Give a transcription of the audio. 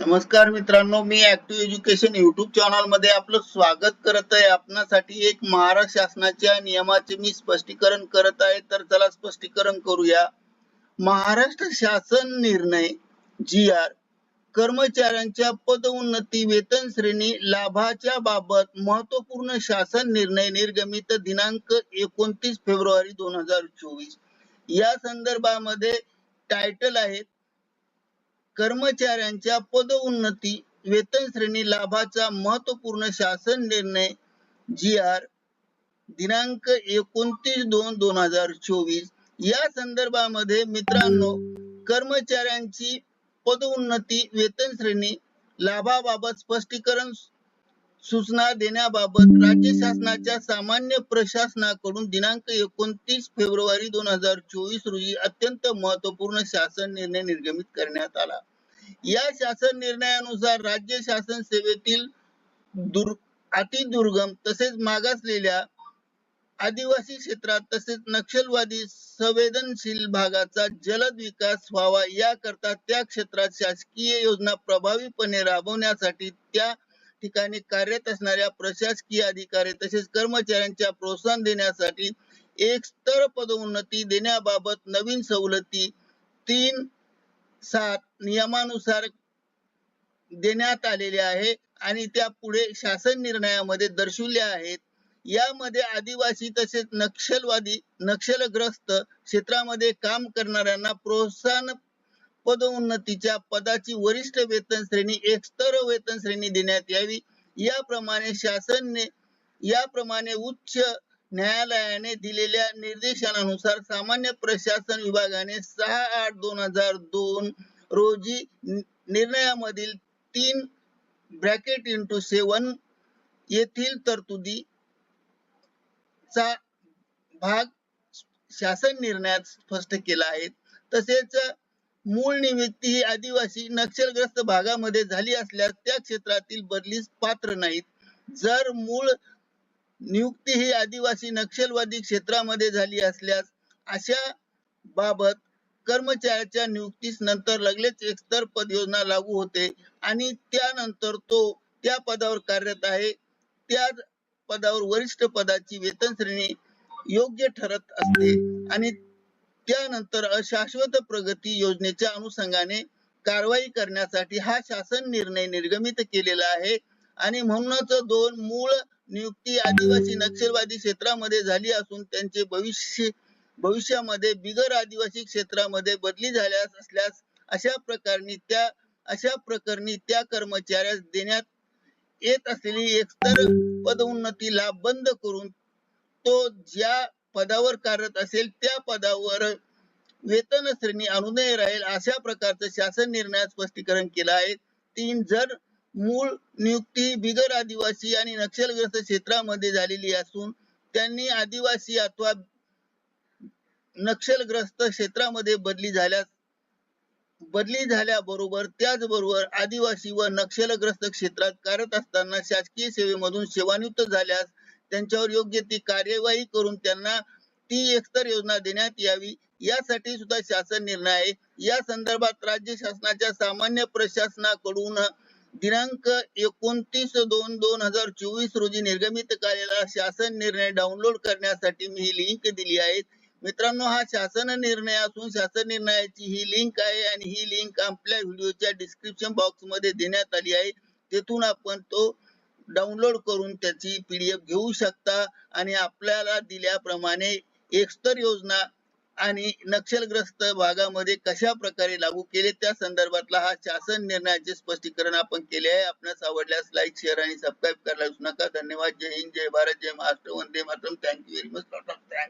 नमस्कार मित्रांनो मी ऍक्टिव्ह एज्युकेशन युट्यूब चॅनलमध्ये आपलं स्वागत करत आहे. आपणासाठी एक महाराष्ट्र शासनाच्या नियमाचे मी स्पष्टीकरण करत आहे. तर चला स्पष्टीकरण करूया. महाराष्ट्र शासन निर्णय जी आर कर्मचाऱ्यांच्या पदोन्नती वेतन श्रेणी लाभाच्या बाबत महत्त्वपूर्ण शासन निर्णय निर्गमित दिनांक एकोणतीस फेब्रुवारी दोन हजार चोवीस. या संदर्भामध्ये टायटल आहेत कर्मचाऱ्यांच्या पदोन्नती वेतन श्रेणी लाभाचा महत्त्वपूर्ण शासन निर्णय जी आर दिनांक एकोणतीस दोन दोन हजार चोवीस. या संदर्भामध्ये मित्रांनो कर्मचाऱ्यांची पदोन्नती वेतन श्रेणी लाभाबाबत स्पष्टीकरण सूचना देण्याबाबत राज्य शासनाच्या सामान्य प्रशासनाकडून दिनांक एकोणतीस फेब्रुवारी दोन हजार चोवीस रोजी अत्यंत महत्त्वपूर्ण शासन निर्णय निर्गमित करण्यात आला. या शासन निर्णयानुसार राज्य शासन सेवेतील दुर अतिदुर्गम तसेच मागासलेल्या आदिवासी क्षेत्रात तसेच नक्षलवादी संवेदनशील भागाचा जलद विकास व्हावा याकरता त्या क्षेत्रात शासकीय योजना प्रभावीपणे राबवण्यासाठी त्या ठिकाणी कार्यरत असणाऱ्या प्रशासकीय अधिकारी तसेच कर्मचाऱ्यांच्या प्रोत्साहन देण्यासाठी एक स्तर पदोन्नती देण्याबाबत नवीन सवलती तीन सात नियमानुसार देण्यात आलेल्या आहे आणि त्या पुढे शासन निर्णयामध्ये दर्शवल्या आहेत. यामध्ये आदिवासी तसेच नक्षलवादी नक्षलग्रस्त क्षेत्रामध्ये काम करणाऱ्यांना प्रोत्साहन पदोन्नतीच्या पदाची वरिष्ठ वेतन श्रेणी एक स्तर वेतन श्रेणी देण्यात यावी. याप्रमाणे शासनने याप्रमाणे उच्च न्यायालयाने दिलेल्या निर्देशानुसार सामान्य प्रशासन विभागाने सहा आठ दोन हजार दोन रोजी निर्णयामधील तीन ब्रॅकेट इंटू सेवन येथील तरतुदी चा भाग शासन निर्णयात स्पष्ट केला आहे. तसेच मूळ नियुक्ती ही आदिवासी नक्षलग्रस्त भागामध्ये झाली असल्यास त्या क्षेत्रातील बदलीस पात्र नाहीत. जर मूळ नियुक्ती ही आदिवासी नक्षलवादी क्षेत्रामध्ये झाली असल्यास अशा बाबत कर्मचाऱ्याच्या नियुक्तीस नंतर लगेच एक स्तर पद योजना लागू होते आणि त्यानंतर तो त्या पदावर कार्यरत आहे. त्या पदावर वरिष्ठ पदाची वेतन श्रेणी योग्य ठरत असते आणि त्यानंतर अशाश्वत प्रगती योजनेच्या अनुषंगाने कारवाई करण्यासाठी हा शासन निर्णय निर्गमित केलेला आहे. आणि म्हणूनच दोन मूळ नियुक्ती आदिवासी नक्षलवादी क्षेत्रामध्ये झाली असून त्यांचे भविष्य भविष्यामध्ये बिगर आदिवासी क्षेत्रामध्ये बदली झाल्यास असल्यास अशा प्रकारणी त्या अशा प्रकरणी त्या कर्मचाऱ्यास देण्यात येत असलेली एकतर पदोन्नती लाभ बंद करून तो ज्या पदावर कार्यरत असेल त्या पदावर वेतन श्रेणी अनुनय राहील अशा प्रकारचं शासन निर्णयात स्पष्टीकरण केलं आहे. तीन जर मूळ नियुक्ती बिगर आदिवासी आणि नक्षलग्रस्त क्षेत्रामध्ये झालेली असून त्यांनी आदिवासी अथवा नक्षलग्रस्त क्षेत्रामध्ये बदली झाल्यास बदली झाल्याबरोबर त्याचबरोबर आदिवासी व नक्षलग्रस्त क्षेत्रात कार्यरत असताना शासकीय सेवेमधून सेवानिवृत्त झाल्यास त्यांच्यावर योग्य ती कार्यवाही करून त्यांना ती एकतर योजना देण्यात यावी. यासाठी सुद्धा शासन निर्णय आहे. या संदर्भात राज्य शासनाच्या सामान्य प्रशासनाकडून दिनांक एकोणतीस दोन दोन हजार चोवीस रोजी निर्गमित कार्याला शासन निर्णय डाउनलोड करण्यासाठी मी ही लिंक दिली आहे. मित्रांनो हा शासन निर्णय असून शासन निर्णयाची ही लिंक आहे आणि ही लिंक आपल्या व्हिडिओच्या डिस्क्रिप्शन बॉक्समध्ये देण्यात आली आहे. तेथून आपण तो डाउनलोड करून त्याची पीडीएफ घेऊ शकता आणि आपल्याला दिल्याप्रमाणे एक्स्टर योजना आणि नक्षलग्रस्त भागामध्ये कशा प्रकारे लागू केले त्या संदर्भातला हा शासन निर्णयाचे स्पष्टीकरण आपण केले आहे. आपणास आवडल्यास लाईक शेअर आणि सबस्क्राईब करायला विसरू नका. धन्यवाद. जय हिंद. जय भारत. जय Maharashtra. Vande Mataram. Thank you very much lot of thanks